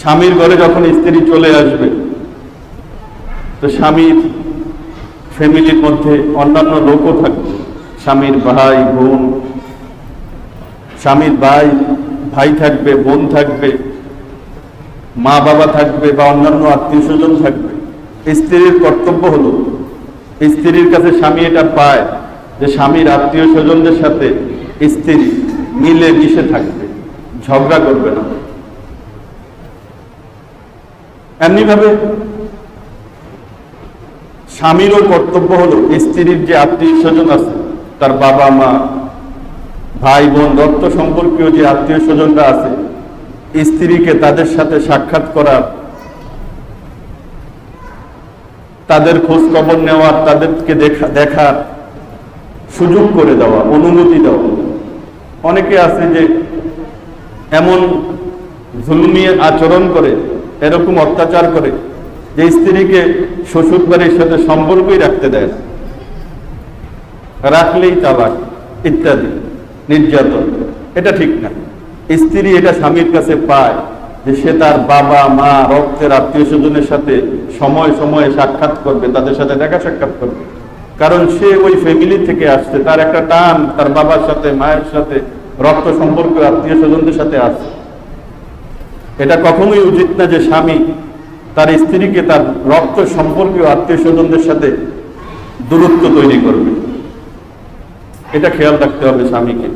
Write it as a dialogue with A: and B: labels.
A: স্বামীর ঘরে যখন স্ত্রী চলে আসবে, তো স্বামীর ফ্যামিলির মধ্যে অন্যান্য লোকও থাকবে। স্বামীর ভাই, বোন, স্বামীর ভাই ভাই থাকবে, বোন থাকবে, মা বাবা থাকবে বা অন্যান্য আত্মীয় স্বজন থাকবে। স্ত্রীর কর্তব্য হলো, স্ত্রীর কাছে স্বামী এটা পায় যে স্বামীর আত্মীয় স্বজনদের সাথে স্ত্রী মিলে মিশে থাকবে, ঝগড়া করবে না। এমনিভাবে স্বামীরও কর্তব্য হলো স্ত্রীর যে আত্মীয় স্বজন আছে, তার বাবা, মা, ভাই, বোন রক্ত সম্পর্কীয় যে আত্মীয় স্বজনরা আছে স্ত্রীকে তাদের সাথে সাক্ষাৎ করার তাদের খোঁজ খবর নেওয়ার তাদেরকে দেখা দেখার সুযোগ করে দেওয়া, অনুমতি দেওয়া। অনেকে আছে যে এমন জুলুমি আচরণ করে এরকম অত্যাচার করে যে স্ত্রীকে শ্বশুর বাড়ির সাথে সম্পর্কই রাখতে দেয় রাখলেই তালাক, ইত্যাদি, নির্যাতন। এটা ঠিক না। স্ত্রী এটা স্বামীর কাছে পায় যে সে তার বাবা, মা, রক্তের আত্মীয় স্বজনের সাথে সময়, সময়ে সাক্ষাৎ করবে, তাদের সাথে দেখা সাক্ষাৎ করবে। কারণ সে ওই ফ্যামিলি থেকে আসছে, তার একটা টান, তার বাবার সাথে, মায়ের সাথে রক্ত সম্পর্ক, আত্মীয় স্বজনদের সাথে আসছে। এটা কখনোই উচিত না যে স্বামী তার স্ত্রীকে তার রক্ত সম্পর্কীয় আত্মীয় স্বজনদের সাথে দূরত্ব তৈরি করবে। এটা খেয়াল রাখতে হবে স্বামীকে।